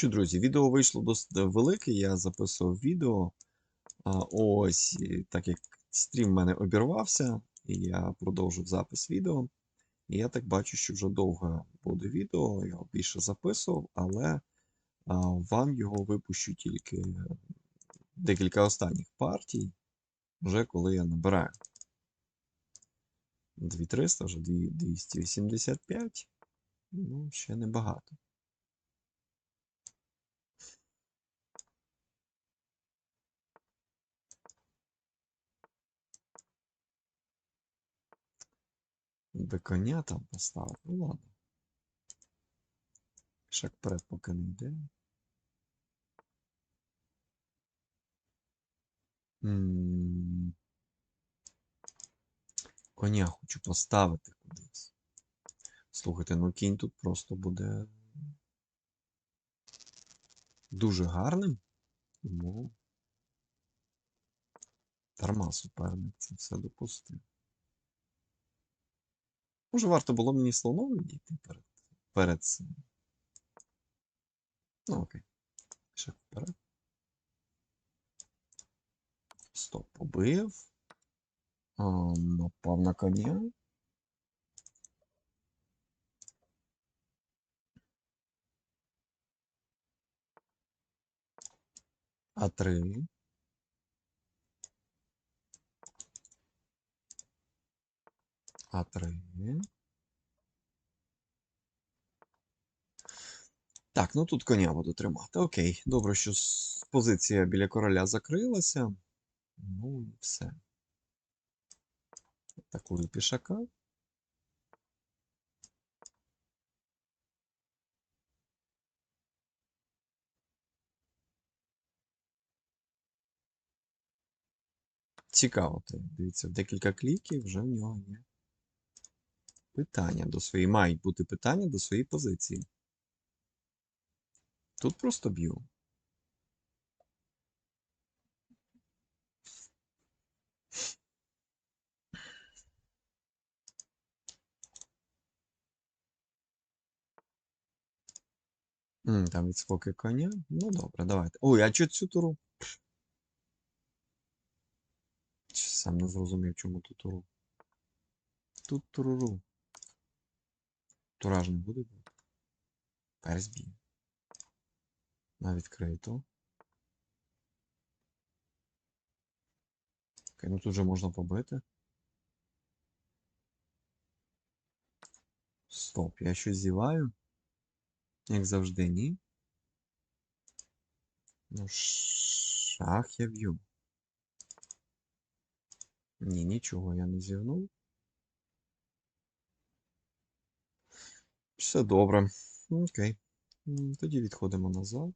Що, друзі, відео вийшло досить велике. Я записував відео. Ось, так як стрім в мене обірвався, і я продовжив запис відео. І я так бачу, що вже довго буде відео, я його більше записував, але вам його випущу тільки декілька останніх партій, вже коли я набираю. 2300, вже 285. Ну, ще небагато. Би коня там поставив. Ну ладно. Шаг вперед поки не йде. Коня хочу поставити кудись. Слухайте, ну кінь тут просто буде дуже гарним. Тому дарма суперник це все допустив. Може, варто було мені слоновою дійти перед, перед цим. Ну, окей. Ще вперед. Стоп, побив. А, напав на коня. А3. А3. Так, ну тут коня буду тримати. Окей. Добре, що позиція біля короля закрилася. Ну, все. Атакую пішака. Цікаво. то, Дивіться, декілька кліків вже в нього є. Питання до своєї. Мають бути питання до своєї позиції. Тут просто б'ю. Там відскоки коня. Ну добре, давайте. Ой, а чого цю туру? Сам не зрозумів, чому тут туру. Тут туруру. Тура ж не буде бути. Перс б'є. На відкриту. Окей, ну тут вже можна побити. Стоп, я щось зіваю. Як завжди, ні. Ну, шах я б'ю. Ні, нічого я не зівнув. Все добре. Ну, Окей. Тоді відходимо назад.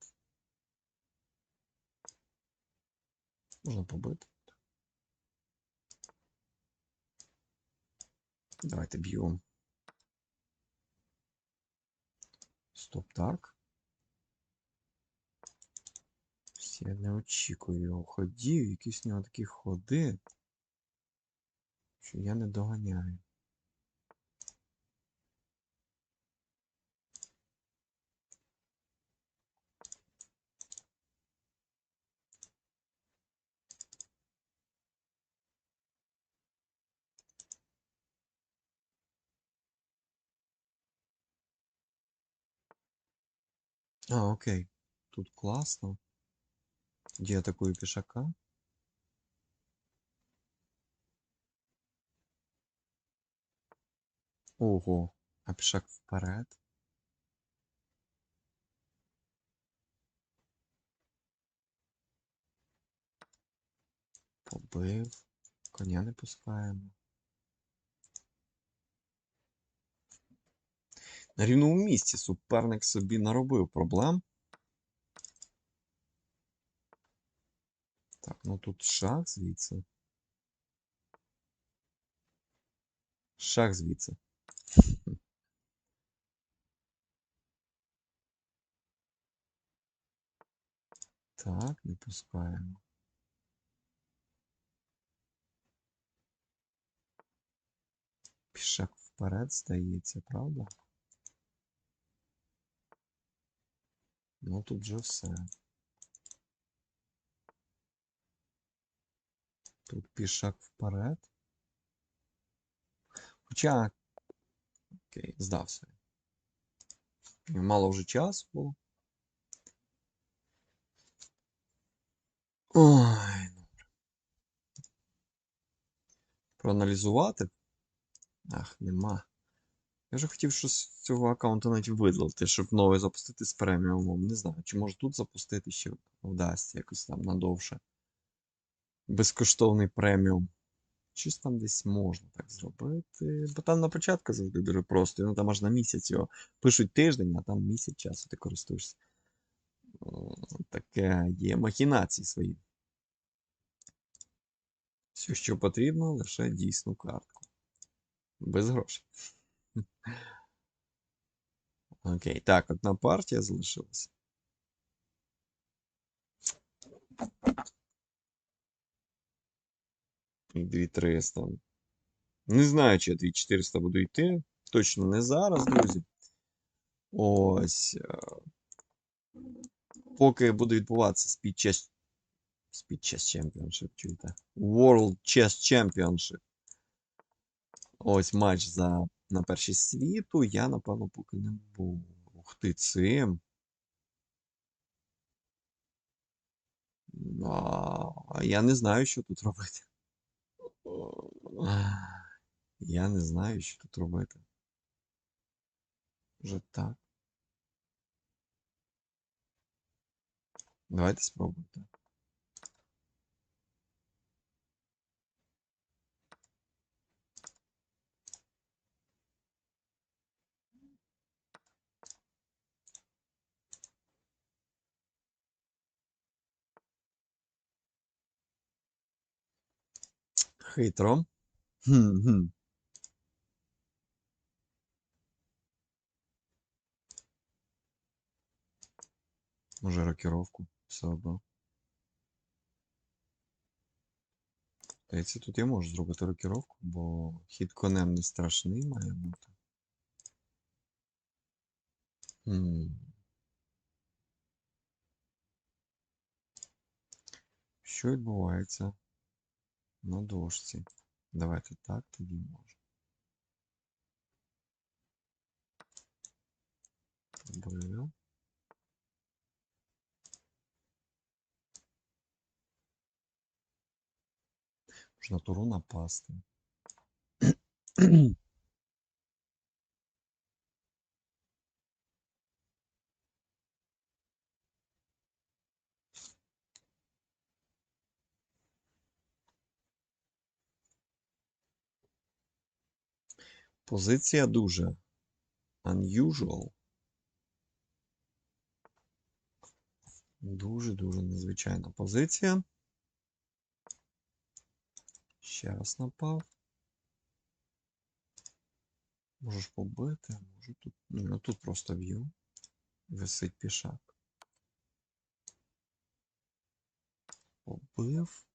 Можна побити. Давайте б'ємо. Стоп, так. Я не очікую його ходів, якісь у нього такі ходи, що я не доганяю. А, окей. Тут класно. Тоді я атакую пішака. Ого, а пішак вперед. Побив. Коня не пускаємо. На рівному місці суперник собі наробив проблем. Так, ну тут шах звідси. Шах звідси. Так, не пускаємо. Пішак вперед, здається, правда? Ну тут вже все. Тут пішак вперед. Хоча. Окей, здався. Мало вже часу було. Ой, добре. Проаналізувати? Ах, нема. Я вже хотів щось з цього аккаунту навіть видалити, щоб новий запустити з преміумом. Не знаю, чи може тут запустити ще вдасться якось там надовше. Безкоштовний преміум. Щось там десь можна так зробити. Бо там на початку завжди дуже просто. Ну там аж на місяць його пишуть тиждень, а там місяць часу ти користуєшся. Таке є махінації свої. Все, що потрібно, лише дійсну картку. Без грошей. Окей, так, одна партія залишилася. І 2300. Не знаю, чи я 2400 буду йти. Точно не зараз, друзі. Ось. е, Поки буде відбуватися Speed Chess Speed Chess Championship, чуєте? World Chess Championship. Ось матч за на першість світу. Я, напевно, поки не буду. Ух ти, цим. А, а я не знаю, що тут робити. Я не знаю, що тут робити. Вже так. Давайте спробуємо. так. Хитро. Може рокіровку все одно. Здається, тут я можу зробити рокіровку, бо хід конем не страшний має бути. Що відбувається на дошці? Давайте так тоді може. Б. Можна туру напасти. Позиція дуже unusual. Дуже-дуже незвичайна позиція. Ще раз напав. Можеш побити, можу тут. Ні, ну тут просто б'ю. Висить пішак. Побив.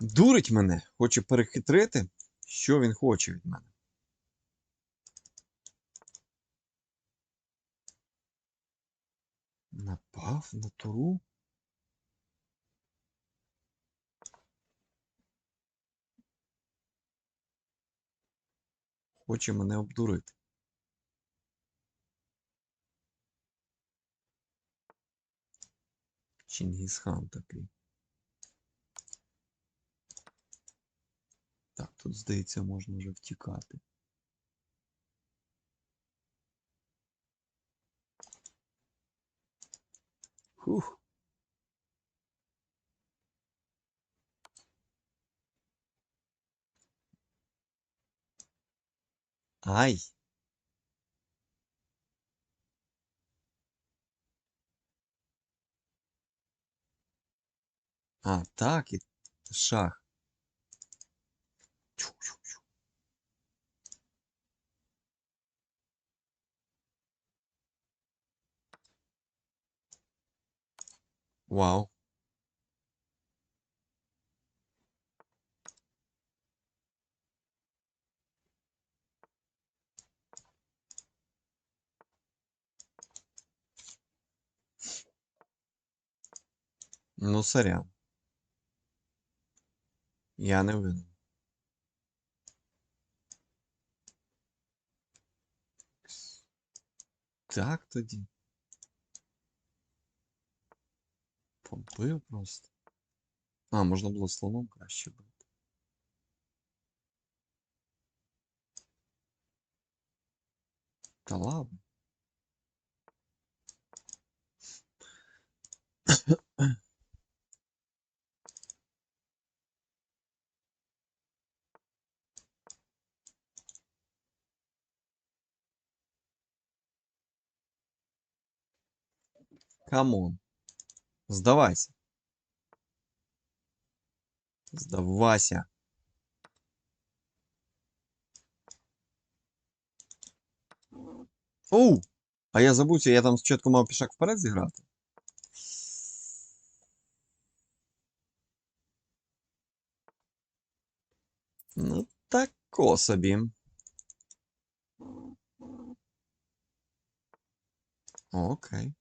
Дурить мене, хоче перехитрити. Що він хоче від мене? Напав на туру? Хоче мене обдурити. Чингісхан такий. Тут, здається, можна вже втікати. Фух. Ай. А, так, і шах. Вау. Ну, сорян. Я не винен. Так тоді. Побив просто. А, можна було слоном краще бити. Та ладно. Камон. Здавайся. Здавайся. Оу! А я забувся, я там спочатку мав пішак вперед зіграти. Ну, тако собі. Окей.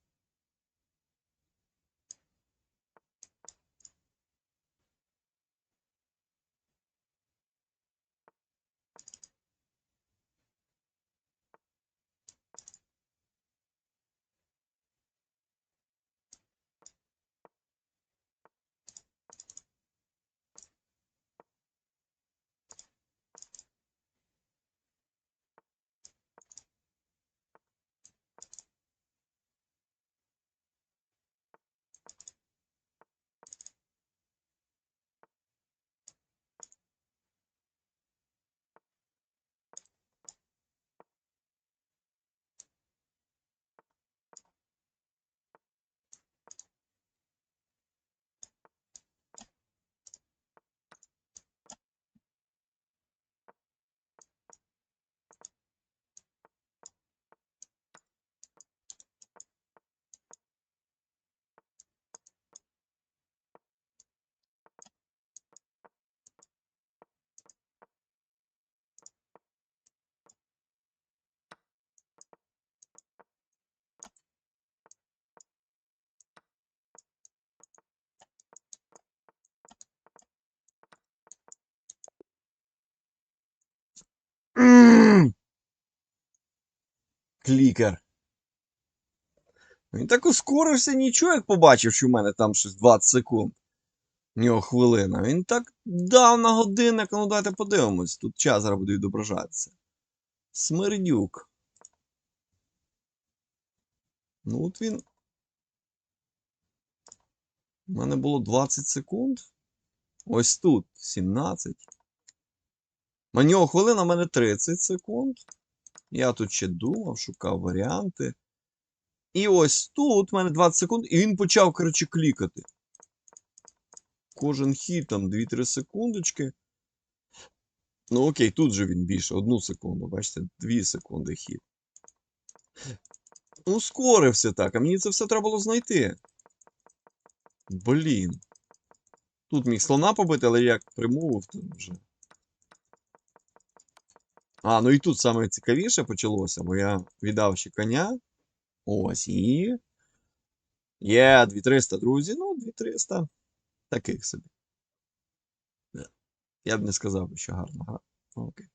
Клікер. Він так ускорився, нічого, як побачив, що в мене там щось 20 секунд. В нього хвилина. Він так дав на годинник, ну давайте подивимось. Тут час зараз буде відображатися. Смердюк. Ну от він. У мене було 20 секунд. Ось тут 17. На нього хвилина, в мене 30 секунд. Я тут ще думав, шукав варіанти. І ось тут в мене 20 секунд, і він почав, коротше, клікати. Кожен хід там 2-3 секундочки. Ну окей, тут же він більше, одну секунду, бачите, 2 секунди хід. Ускорився так, а мені це все треба було знайти. Блін. Тут міг слона побити, але як примовив, то вже. А, ну і тут саме цікавіше почалося, бо я віддав ще коня. Ось і. Є 2300, друзі. Ну, 2300. Таких собі. Я б не сказав, що гарно. Ну, Окей.